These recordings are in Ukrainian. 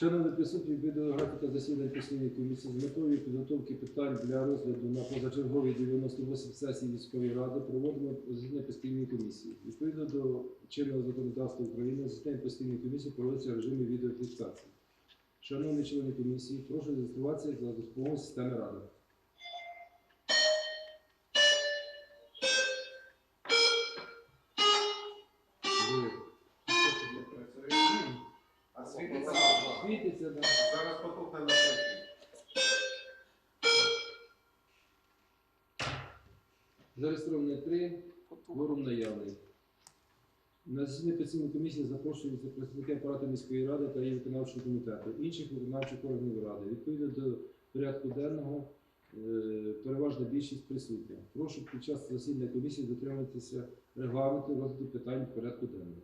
Шановні присутні, відповідно графіка засідань постійної комісії з метою підготовки питань для розгляду на позачерговій 98 сесії міської ради проводимо засідання постійної комісії. Відповідно до чинного законодавства України, засідання постійної комісії проводиться в режимі відеофіксації. Шановні члени комісії, прошу зареєструватися за допомогою системи ради. Зареєстровано три, кворум наявний. На засідання постійної комісії запрошуються представники апарату міської ради та її виконавчого комітету, інших виконавчих органів ради. Відповідно до порядку денного, е, переважна більшість присутня. Прошу під час засідання комісії дотримуватися регламенту розгляду питань порядку денного.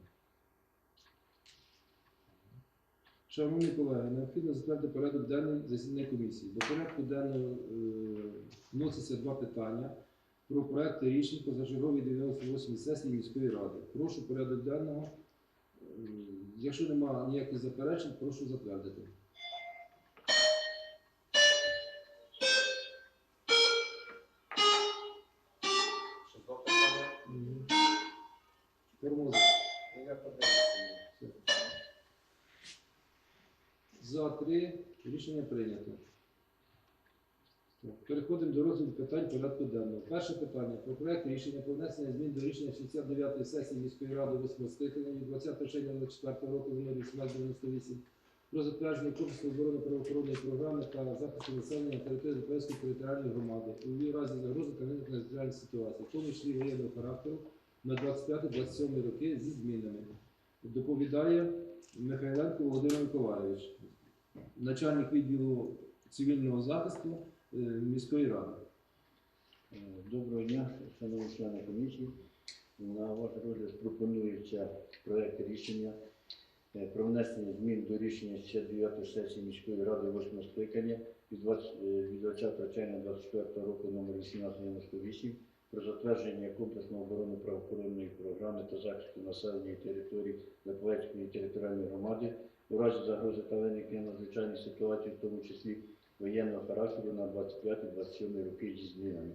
Шановні колеги, необхідно затвердити порядок денний засідання комісії. До порядку денного е, вносяться два питання про проекти рішень позачергової 98 сесії міської ради. Прошу порядок денного. Якщо немає ніяких заперечень, прошу затвердити. За три рішення прийнято. Переходимо до розгляду питань порядку денного. Перше питання про проект рішення про внесення змін до рішення 69-ї сесії міської ради 8 скликання від 20 червня 2024 року номер 1898 про затвердження курсу оборони правоохоронної програми та захисту населення на території Запорізької територіальної громади у разі загрози та виникнення надзвичайної ситуації, в тому числі воєнного характеру на 25-27 роки зі змінами. Доповідає Михайленко Володимир Миколайович, начальник відділу цивільного захисту міської ради. Е, Доброго дня, шановні члени комісії. На ваш розгляд пропонується проект рішення е, про внесення змін до рішення ще 9 сесії міської ради 8 скликання від 20 е, від 20 червня 2024 року номер 1898 про затвердження комплексної оборони правоохоронної програми та захисту населення і територій Липовецької територіальної громади у разі загрози та виникнення надзвичайної ситуації, в тому числі воєнного характеру на 25-27 роки зі змінами.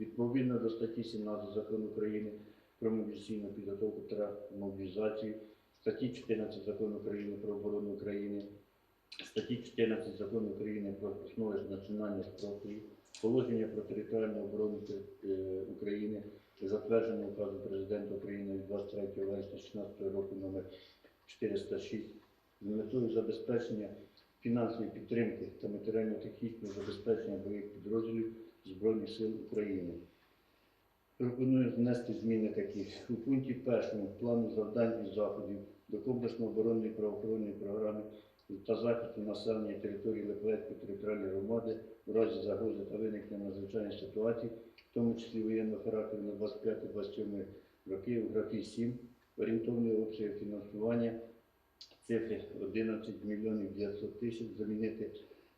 Відповідно до статті 17 Закону України про мобілізаційну підготовку та мобілізацію, статті 14 Закону України про оборону України, статті 14 Закону України про основи національної спротиву, положення про територіальну оборону е, України, затвердження указу Президента України від 23 вересня 2016 року номер 406 з метою забезпечення фінансової підтримки та матеріально-технічного забезпечення бойових підрозділів Збройних сил України. Пропоную внести зміни такі. У пункті першому плану завдань і заходів до комплексної оборонної правоохоронної програми та захисту населення території Липовецької територіальної громади у разі загрози та виникнення надзвичайної ситуації, в тому числі воєнного характеру на 25-27 роки у графі 7, орієнтовний обсяг фінансування цифри 11 мільйонів 900 тисяч замінити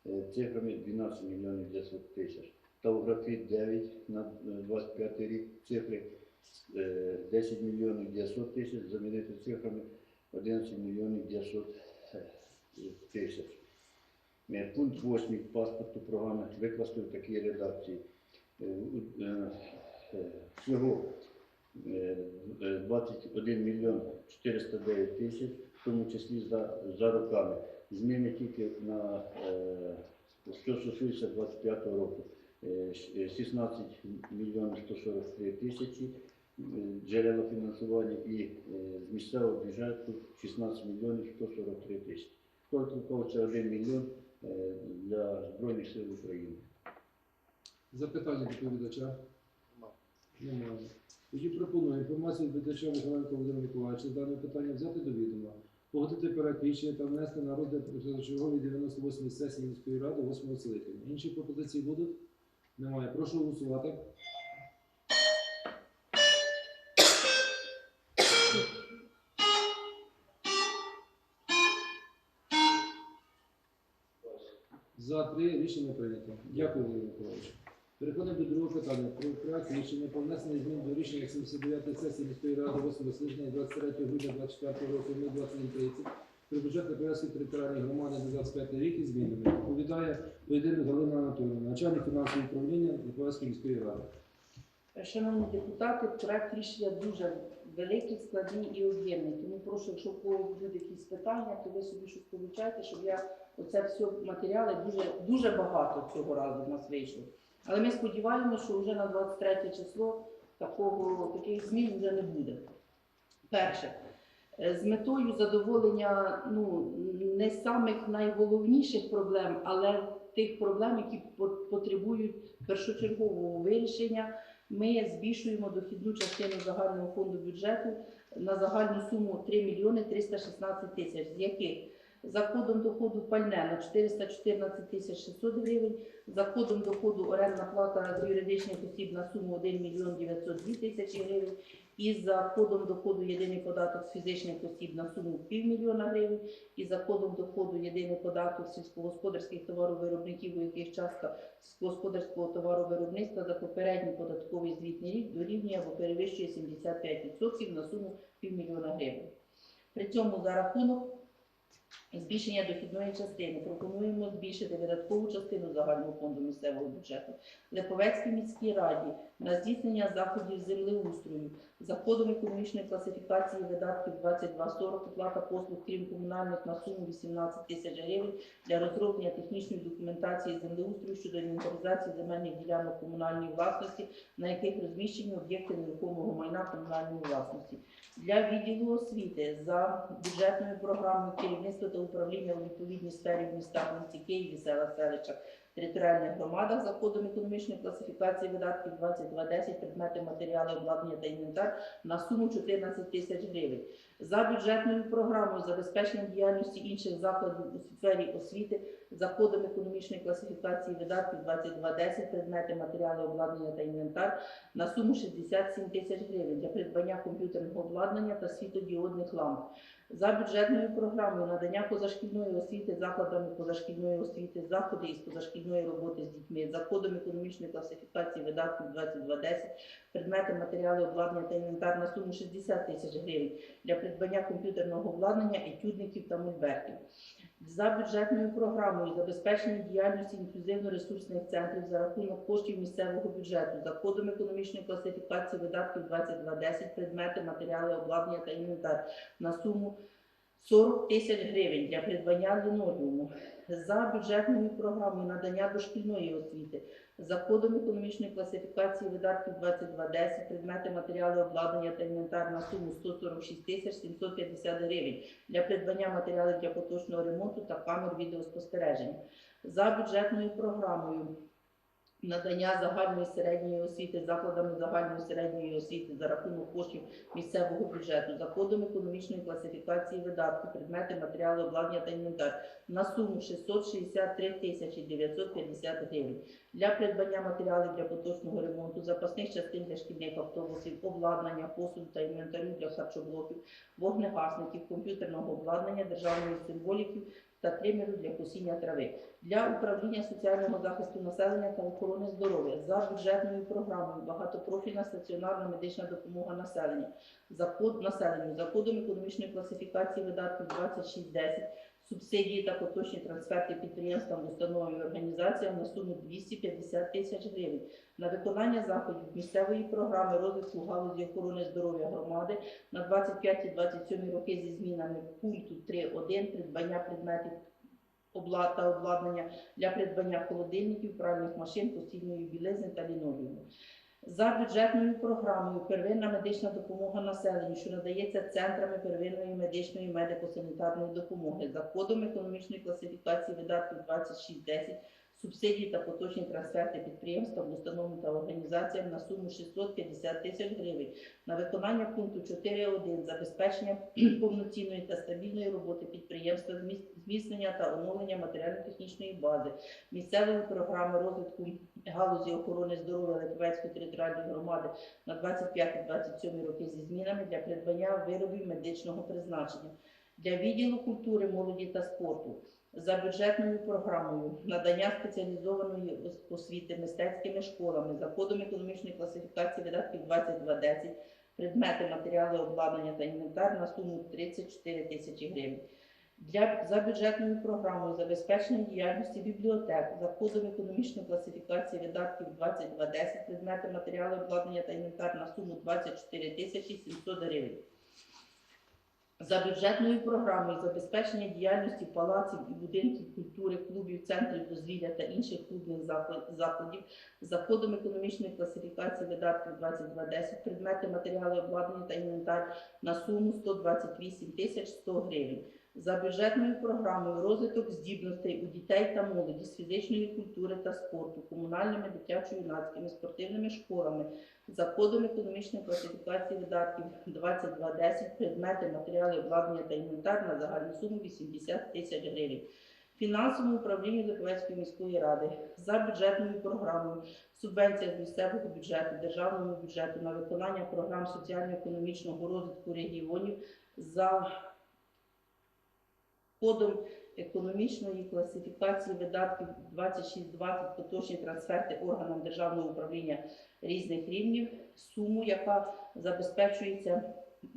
е, цифрами 12 мільйонів 900 тисяч. Та у графі 9 на е, 25 рік цифри е, 10 мільйонів 900 тисяч замінити цифрами 11 мільйонів 900 тисяч. Е, Пункт 8 паспорту програми викласти в такій редакції. Е, е, е, Всього е, е, 21 мільйон 409 тисяч, в тому числі за, за роками. Зміни тільки на е, що стосується 25 року. Е, щ- е, 16 мільйонів 143 тисячі е, джерела фінансування і з місцевого бюджету 16 мільйонів 143 тисячі. Виходить 1 мільйон для Збройних сил України. Запитання доповідача? Немає. Тоді пропоную інформацію доповідача Михайленко Володимира Миколаївича з даного питання взяти до відома, погодити проект та внести на розгляд позачергової 98 сесії міської ради 8 скликання. Інші пропозиції будуть? Немає. Прошу голосувати. За три рішення прийнято. Дякую, Володимир Миколаївич. Переходимо до другого питання. Про проект рішення про внесення змін до рішення 79 сесії міської ради 8 скликання 23 грудня 24 року 21.30 про бюджет Липовецької територіальної громади на 25 рік із змінами. Доповідає Поєдинок Галина Анатолійовна, начальник фінансового управління Липовецької міської ради. Шановні депутати, проект рішення дуже великий, складний і об'ємний. Тому прошу, якщо будуть якісь питання, то ви собі щось получайте, щоб я оце все матеріали дуже дуже багато цього разу в нас вийшло. Але ми сподіваємося, що вже на 23 число такого таких змін вже не буде. Перше, е, з метою задоволення ну не самих найголовніших проблем, але тих проблем, які по- потребують першочергового вирішення. Ми збільшуємо дохідну частину загального фонду бюджету на загальну суму 3 мільйони 316 тисяч, з яких за кодом доходу пальне на 414 тисяч 600 гривень, за кодом доходу орендна плата з юридичних осіб на суму 1 мільйон 902 тисячі гривень, і за кодом доходу єдиний податок з фізичних осіб на суму півмільйона гривень, і за кодом доходу єдиний податок сільськогосподарських товаровиробників, у яких частка сільськогосподарського товаровиробництва за попередній податковий звітний рік дорівнює або перевищує 75% на суму півмільйона гривень. При цьому за рахунок збільшення дохідної частини пропонуємо збільшити видаткову частину загального фонду місцевого бюджету Липовецькій міській раді на здійснення заходів землеустрою за кодом економічної класифікації видатків 2240 оплата послуг, крім комунальних, на суму 18 тисяч гривень для розроблення технічної документації землеустрою щодо інвентаризації земельних ділянок комунальної власності, на яких розміщені об'єкти нерухомого майна комунальної власності. Для відділу освіти за бюджетною програмою керівництва та управління у відповідній сфері в містах місті Києві, селах, селищах, територіальних громадах за кодом економічної класифікації видатків 2210 предмети, матеріали, обладнання та інвентар на суму 14 тисяч гривень. За бюджетною програмою забезпечення діяльності інших закладів у сфері освіти за кодом економічної класифікації видатків 2210 предмети, матеріали, обладнання та інвентар на суму 67 тисяч гривень для придбання комп'ютерного обладнання та світодіодних ламп. За бюджетною програмою надання позашкільної освіти закладами позашкільної освіти, заходи із позашкільної роботи з дітьми за кодом економічної класифікації видатків 2210 предмети, матеріали, обладнання та інвентар на суму 60 тисяч гривень для придбання комп'ютерного обладнання, етюдників та мольбертів. За бюджетною програмою забезпечення діяльності інклюзивно-ресурсних центрів за рахунок коштів місцевого бюджету за кодом економічної класифікації видатків 2210 предмети, матеріали, обладнання та інвентар на суму 40 тисяч гривень для придбання лінолеуму. За бюджетною програмою надання дошкільної освіти за кодом економічної класифікації видатків 2210 предмети, матеріали, обладнання та інвентар на суму 146 тисяч 750 гривень для придбання матеріалів для поточного ремонту та камер відеоспостереження. За бюджетною програмою надання загальної середньої освіти закладами загальної середньої освіти за рахунок коштів місцевого бюджету за кодом економічної класифікації видатків, предмети, матеріали, обладнання та інвентар на суму 663 тисячі 950 гривень. Для придбання матеріалів для поточного ремонту, запасних частин для шкільних автобусів, обладнання, посуду та інвентарю для харчоблоків, вогнегасників, комп'ютерного обладнання, державної символіки та тримеру для косіння трави. Для управління соціального захисту населення та охорони здоров'я за бюджетною програмою багатопрофільна стаціонарна медична допомога населення за код населенню. За кодом економічної класифікації видатків 2610 субсидії та поточні трансферти підприємствам, установам і організаціям на суму 250 тисяч гривень на виконання заходів місцевої програми розвитку галузі охорони здоров'я громади на 25-27 роки зі змінами пункту 3.1 придбання предметів та обладнання для придбання холодильників, пральних машин, постільної білизни та лінолеуму. За бюджетною програмою первинна медична допомога населенню, що надається центрами первинної медичної медико-санітарної допомоги. За кодом економічної класифікації видатків 2610 субсидії та поточні трансферти підприємствам, установам та організаціям на суму 650 тисяч гривень на виконання пункту 4.1 забезпечення повноцінної та стабільної роботи підприємства, зміцнення та оновлення матеріально-технічної бази, місцевої програми розвитку галузі охорони здоров'я Липовецької територіальної громади на 25-27 роки зі змінами для придбання виробів медичного призначення. Для відділу культури, молоді та спорту за бюджетною програмою надання спеціалізованої освіти мистецькими школами за кодом економічної класифікації видатків 2210 предмети, матеріали, обладнання та інвентар на суму 34 тисячі гривень. для за бюджетною програмою забезпечення діяльності бібліотек за кодом економічної класифікації видатків 2210 предмети матеріали обладнання та інвентар на суму 24 тисячі 700 гривень. За бюджетною програмою забезпечення діяльності палаців і будинків культури, клубів, центрів дозвілля та інших клубних закладів за кодом економічної класифікації видатків 2210 предмети матеріали обладнання та інвентар на суму 128 тисяч 100 гривень. За бюджетною програмою розвиток здібностей у дітей та молоді з фізичної культури та спорту, комунальними дитячо-юнацькими спортивними школами за кодом економічної класифікації видатків 2210 предмети, матеріали, обладнання та інвентар на загальну суму 80 тисяч гривень. Фінансовому управлінню Липовецької міської ради за бюджетною програмою субвенція з місцевого бюджету, державному бюджету на виконання програм соціально-економічного розвитку регіонів за кодом економічної класифікації видатків 2620 поточні трансферти органам державного управління різних рівнів, суму, яка забезпечується,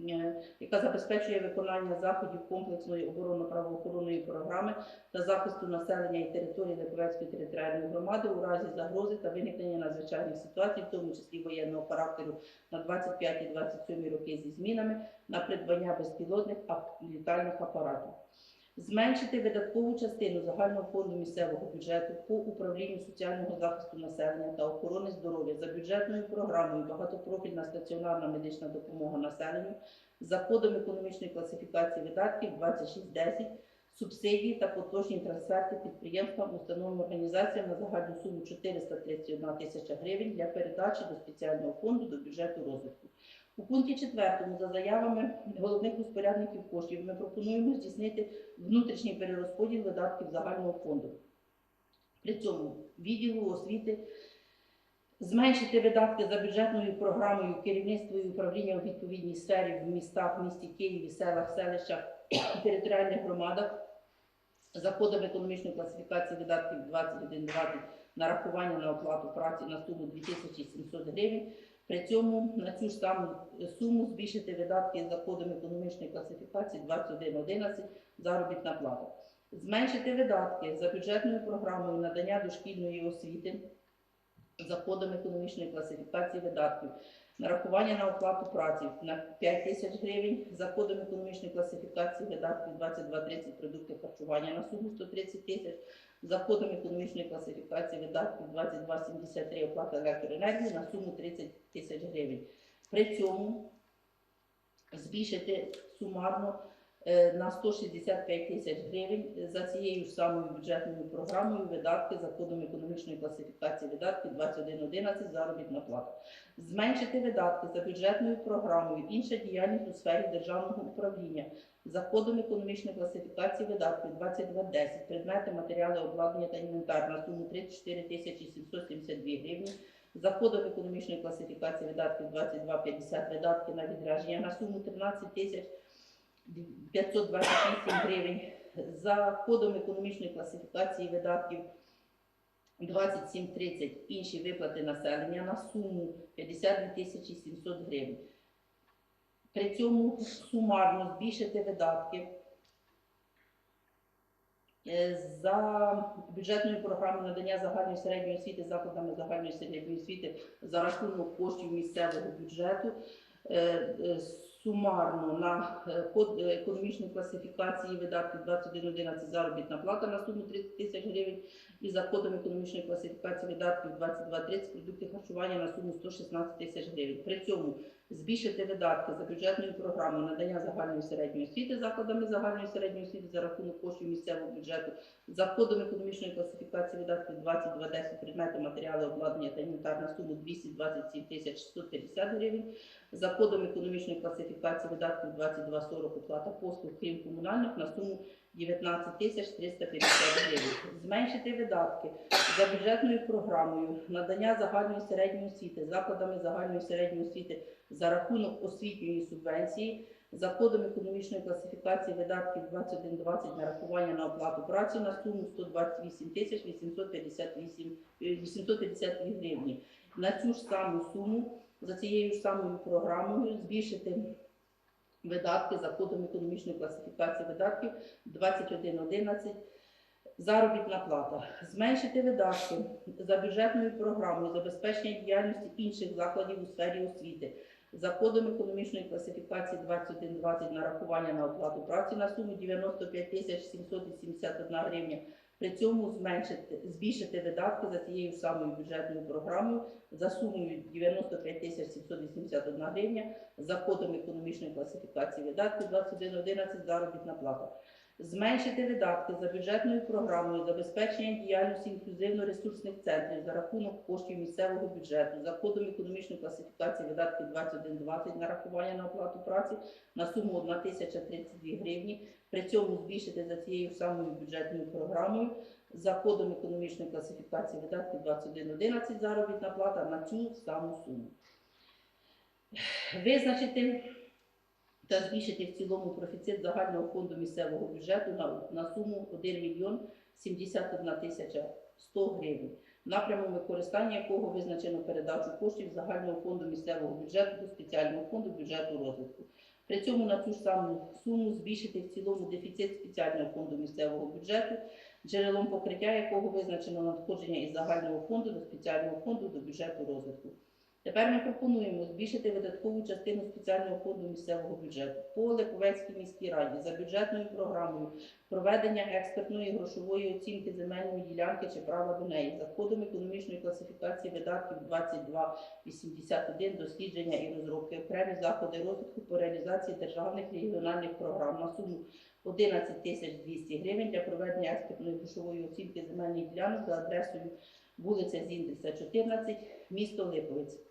е, яка забезпечує виконання заходів комплексної оборонно-правоохоронної програми та захисту населення і території Липовецької територіальної громади у разі загрози та виникнення надзвичайних ситуацій, в тому числі воєнного характеру на 25-27 роки зі змінами на придбання безпілотних літальних апаратів. Зменшити видаткову частину загального фонду місцевого бюджету по управлінню соціального захисту населення та охорони здоров'я за бюджетною програмою багатопрофільна стаціонарна медична допомога населенню за кодом економічної класифікації видатків 2610 субсидії та поточні трансферти підприємствам, установам, організаціям на загальну суму 431 тисяча гривень для передачі до спеціального фонду до бюджету розвитку. У пункті 4 за заявами головних розпорядників коштів ми пропонуємо здійснити внутрішній перерозподіл видатків загального фонду. При цьому відділу освіти зменшити видатки за бюджетною програмою керівництво і управління у відповідній сфері в містах, місті Києві, селах, селищах, територіальних громадах за кодом економічної класифікації видатків 2120 нарахування на оплату праці на суму 2700 гривень. При цьому на цю ж саму суму збільшити видатки за кодом економічної класифікації 2111 заробітна плата. Зменшити видатки за бюджетною програмою надання дошкільної освіти за кодом економічної класифікації видатків. Нарахування на оплату праці на 5 тисяч гривень, за кодом економічної класифікації видатків 2230 продукти харчування на суму 130 тисяч, за кодом економічної класифікації видатків 2273 оплата електроенергії на суму 30 тисяч гривень. При цьому збільшити сумарно е, на 165 тисяч гривень за цією ж самою бюджетною програмою видатки за кодом економічної класифікації видатків 2111 заробітна плата. Зменшити видатки за бюджетною програмою інша діяльність у сфері державного управління за кодом економічної класифікації видатків 2210 предмети, матеріали, обладнання та інвентар на суму 34 тисячі 772 гривні. За кодом економічної класифікації видатків 2250 видатки на відрядження на суму 13 тисяч 528 гривень. За кодом економічної класифікації видатків 2730 інші виплати населення на суму 52 тисячі 700 гривень. При цьому сумарно збільшити видатки е, за бюджетною програмою надання загальної середньої освіти закладами загальної середньої освіти за рахунок коштів місцевого бюджету е, е, сумарно на код економічної класифікації видатків 2111 заробітна плата на суму 30 тисяч гривень і за кодом економічної класифікації видатків 2230 продукти харчування на суму 116 тисяч гривень. При цьому збільшити видатки за бюджетною програмою надання загальної середньої освіти закладами загальної середньої освіти за рахунок коштів місцевого бюджету за кодом економічної класифікації видатків 2210 предмети, матеріали, обладнання та інвентар на суму 227 тисяч 150 гривень. За кодом економічної класифікації видатків 2240 оплата послуг, крім комунальних, на суму 19 тисяч 350 гривень. Зменшити видатки за бюджетною програмою надання загальної середньої освіти закладами загальної середньої освіти за рахунок освітньої субвенції за кодом економічної класифікації видатків 2120 нарахування на оплату праці на суму 128 тисяч 858 е, 852 гривні. На цю ж саму суму за цією ж самою програмою збільшити видатки за кодом економічної класифікації видатків 2111 Заробітна плата. Зменшити видатки за бюджетною програмою забезпечення діяльності інших закладів у сфері освіти за кодом економічної класифікації 2120 нарахування на оплату праці на суму 95 тисяч 781 гривня. При цьому зменшити, збільшити видатки за цією самою бюджетною програмою за сумою 95 тисяч 781 гривня за кодом економічної класифікації видатків 2111 заробітна плата. Зменшити видатки за бюджетною програмою забезпечення діяльності інклюзивно-ресурсних центрів за рахунок коштів місцевого бюджету за кодом економічної класифікації видатків 2120 нарахування на оплату праці на суму 1032 гривні. При цьому збільшити за цією самою бюджетною програмою за кодом економічної класифікації видатків 2111 заробітна плата на цю саму суму. Визначити та збільшити в цілому профіцит загального фонду місцевого бюджету на, на суму 1 мільйон 71 тисяча 100 гривень, напрямом використання якого визначено передачу коштів загального фонду місцевого бюджету до спеціального фонду бюджету розвитку. При цьому на цю ж саму суму збільшити в цілому дефіцит спеціального фонду місцевого бюджету, джерелом покриття якого визначено надходження із загального фонду до спеціального фонду до бюджету розвитку. Тепер ми пропонуємо збільшити видаткову частину спеціального фонду місцевого бюджету по Липовецькій міській раді за бюджетною програмою проведення експертної грошової оцінки земельної ділянки чи права до неї за кодом економічної класифікації видатків 2281 дослідження і розробки окремі заходи розвитку по реалізації державних регіональних програм на суму 11 тисяч 200 гривень для проведення експертної грошової оцінки земельних ділянок за адресою вулиця Зіндрівця, 14, місто Липовець.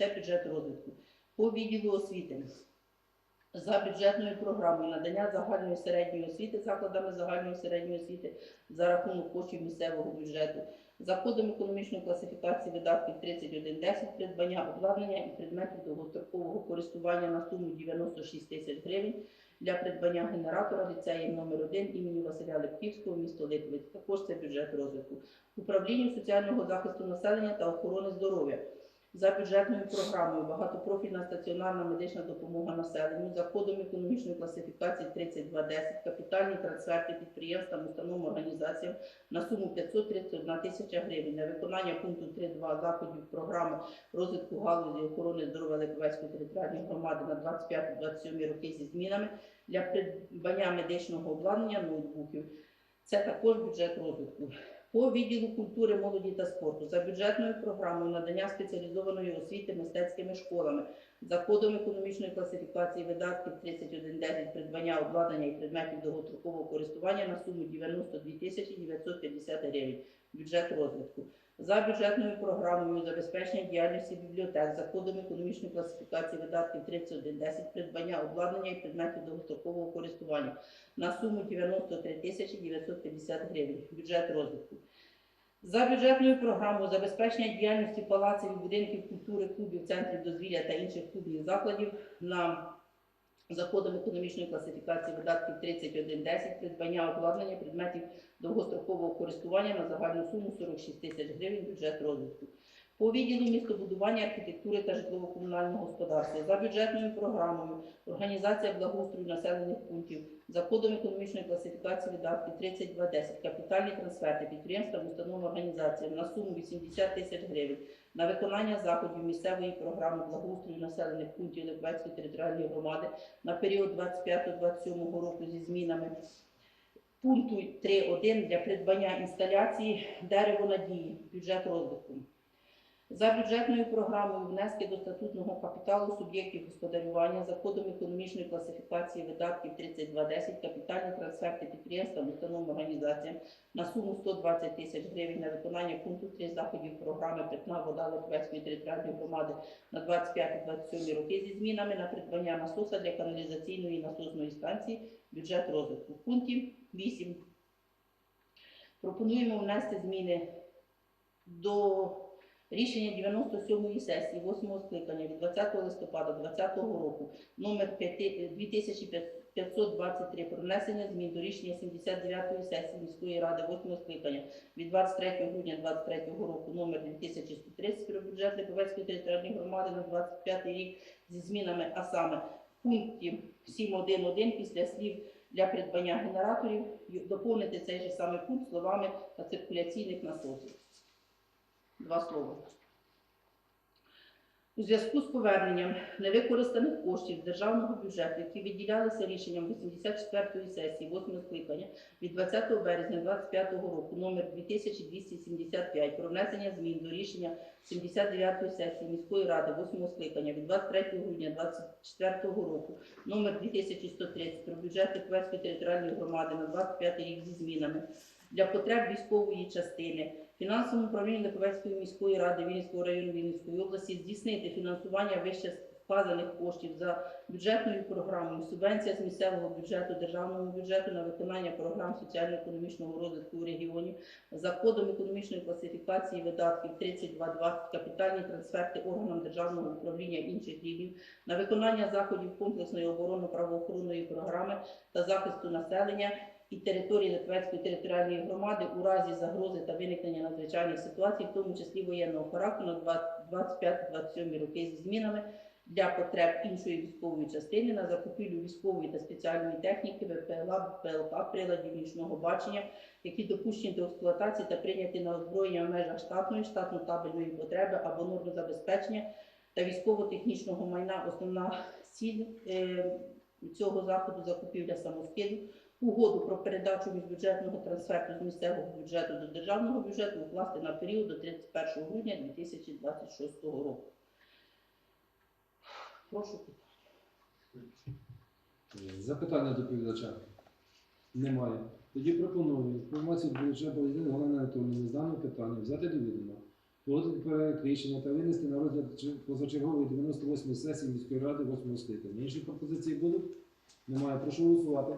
Це бюджет розвитку. По відділу освіти. За бюджетною програмою надання загальної середньої освіти закладами загальної середньої освіти за рахунок коштів місцевого бюджету. За кодом економічної класифікації видатків 3110 придбання обладнання і предметів довгострокового користування на суму 96 тисяч гривень для придбання генератора ліцеїв номер 1 імені Василя Лепківського, місто Липовець. Також це бюджет розвитку. Управлінню соціального захисту населення та охорони здоров'я за бюджетною програмою багатопрофільна стаціонарна медична допомога населенню за кодом економічної класифікації 3210 капітальні трансферти підприємствам, установам, організаціям на суму 531 тисяча гривень на виконання пункту 3.2 заходів програми розвитку галузі охорони здоров'я Липовецької територіальної громади на 25-27 роки зі змінами для придбання медичного обладнання ноутбуків. Це також бюджет розвитку. По відділу культури, молоді та спорту за бюджетною програмою надання спеціалізованої освіти мистецькими школами за кодом економічної класифікації видатків 3110 придбання обладнання і предметів довготрокового користування на суму 92 тисячі 950 гривень. Бюджет розвитку. За бюджетною програмою забезпечення діяльності бібліотек за кодом економічної класифікації видатків 3110 придбання обладнання і предметів довгострокового користування на суму 93 тисячі 950 гривень. Бюджет розвитку. За бюджетною програмою забезпечення діяльності палаців і будинків культури, клубів, центрів дозвілля та інших клубних закладів на за кодом економічної класифікації видатків 3110 придбання обладнання предметів довгострокового користування на загальну суму 46 тисяч гривень бюджет розвитку. По відділу містобудування, архітектури та житлово-комунального господарства за бюджетною програмою організація благоустрою населених пунктів за кодом економічної класифікації видатків 3210 капітальні трансферти підприємствам, установам, організаціям на суму 80 тисяч гривень на виконання заходів місцевої програми благоустрою населених пунктів Липецької територіальної громади на період 25-27 року зі змінами пункту 3.1 для придбання інсталяції дерево надії, бюджет розвитку. За бюджетною програмою внески до статутного капіталу суб'єктів господарювання за кодом економічної класифікації видатків 3210 капітальні трансферти підприємствам, установам, організаціям на суму 120 тисяч гривень на виконання пункту 3 заходів програми Питна вода Липовецької територіальної громади на 25-27 роки зі змінами на придбання насоса для каналізаційної насосної станції бюджет розвитку. В пункті 8 пропонуємо внести зміни до рішення 97-ї сесії 8 скликання від 20 листопада 2020 року номер 5 2523 про внесення змін до рішення 79-ї сесії міської ради 8 скликання від 23 грудня 2023 року номер 2130 про бюджет Липовецької територіальної громади на 25 рік зі змінами, а саме пункті 7.1.1 після слів для придбання генераторів доповнити цей же самий пункт словами та циркуляційних насосів. Два слова. У зв'язку з поверненням невикористаних коштів державного бюджету, які виділялися рішенням 84-ї сесії 8 скликання від 20 березня 2025 року номер 2275 про внесення змін до рішення 79-ї сесії міської ради 8 скликання від 23 грудня 2024 року номер 2130 про бюджет Липовецької територіальної громади на 25 рік зі змінами для потреб військової частини фінансовому управлінню Липовецької міської ради Вінницького району Вінницької області здійснити фінансування вище вказаних коштів за бюджетною програмою субвенція з місцевого бюджету державного бюджету на виконання програм соціально-економічного розвитку у регіоні за кодом економічної класифікації видатків 3220 капітальні трансферти органам державного управління інших рівнів на виконання заходів комплексної оборонно-правоохоронної програми та захисту населення і території Литвецької територіальної громади у разі загрози та виникнення надзвичайних ситуацій, в тому числі воєнного характеру на 25-27 роки зі змінами для потреб іншої військової частини на закупівлю військової та спеціальної техніки ВПЛА, ВПЛК, приладів нічного бачення, які допущені до експлуатації та прийняті на озброєння в межах штатної, штатно-табельної потреби або норми забезпечення та військово-технічного майна. Основна ціль е, цього заходу закупівля самоскиду угоду про передачу міжбюджетного трансферту з місцевого бюджету до державного бюджету укласти на період до 31 грудня 2026 року. Прошу. питання. Запитання до доповідача? Немає. Тоді пропоную інформацію доповідача Болодіни Галини Анатоліївни з даного питання взяти до відома, погодити проект рішення та винести на розгляд позачергової 98 сесії міської ради 8 скликання. Інші пропозиції будуть? Немає. Прошу голосувати.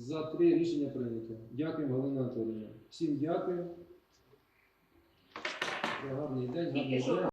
За три рішення прийнято. Дякуємо, Галина Анатолійовна. Всім дякую. За гарний день, гарний день.